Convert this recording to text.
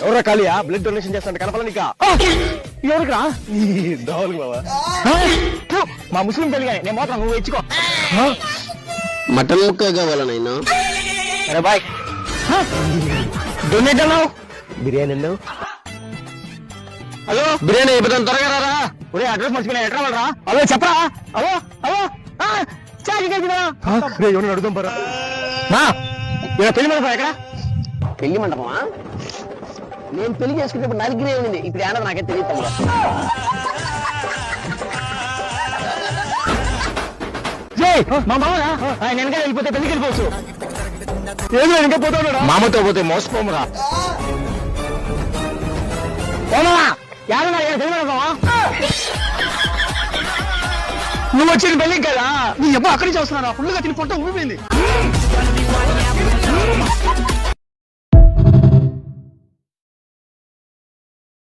ఎవరా ఖాళీయా blood donation చేస్తాంటే కనపల నీకా? ఎవరికిరా? మా ముస్లిం పెళ్ళి నేను మాత్రం నువ్వు ఇచ్చుకో. మటన్ ముక్క కావాలా నేను అరే బాయ్. డొనేట్ అన్నావు. బిర్యానీ అన్నావు? హలో? బిర్యానీ అయిపోతాను త్వరగా రారా? ఒరే అడ్రస్ మర్చిపోయినా ఎట్లా వాళ్ళరా? హలో చెప్పరా? హలో హలో ఎవరిని అడుగుదాం పరా? పెళ్ళి మండపం ఎక్కడ? పెళ్ళి మండపమా? నేను పెళ్ళి చేసుకునేప్పుడు నరిగిరే ఉంది ఇప్పుడు ఏడది నాకే తెలియదు తమ్ముడు. జై మా మామరా ఆయన వెనక వెళ్ళిపోతే పెళ్ళికి వెళ్ళిపోవచ్చు. ఏదో ఇంకా పోతాడు మామతో పోతే మోసపోమురా. నువ్వు వచ్చిన పెళ్ళికి కదా నీ అబ్బా అక్కడి నుంచి వస్తున్నారా? ఫుల్గా తిని పొట్ట ఊపిపోయింది.